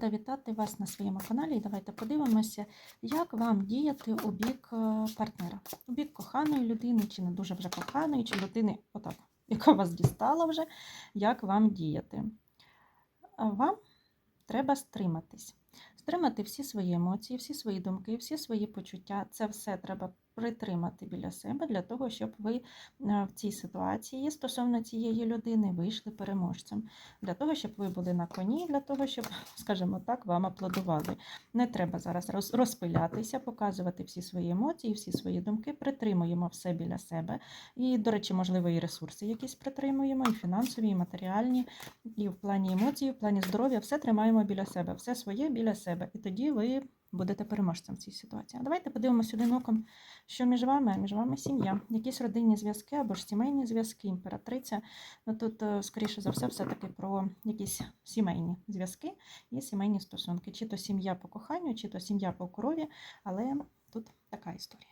рада вітати вас на своєму каналі. І давайте подивимося, як вам діяти у бік е, партнера, у бік коханої людини, чи не дуже вже коханої, чи людини, отак, яка вас дістала вже, як вам діяти. Вам треба стриматись. Стримати всі свої емоції, всі свої думки, всі свої почуття. Це все треба притримати біля себе для того, щоб ви е, в цій ситуації стосовно цієї людини вийшли переможцем. Для того, щоб ви були на коні, для того, щоб, скажімо так, вам аплодували. Не треба зараз розпилятися, показувати всі свої емоції, всі свої думки. Притримуємо все біля себе. І, до речі, можливо, і ресурси якісь притримуємо, і фінансові, і матеріальні, і в плані емоцій, і в плані здоров'я, все тримаємо біля себе, все своє біля себе. І тоді ви будете переможцем в цій ситуації. А давайте подивимося один оком, що між вами, між вами сім'я, якісь родинні зв'язки або ж сімейні зв'язки, імператриця. Ну тут, е, скоріше за все, все-таки про якісь сімейні зв'язки і сімейні стосунки. Чи то сім'я по коханню, чи то сім'я по крові, але тут така історія.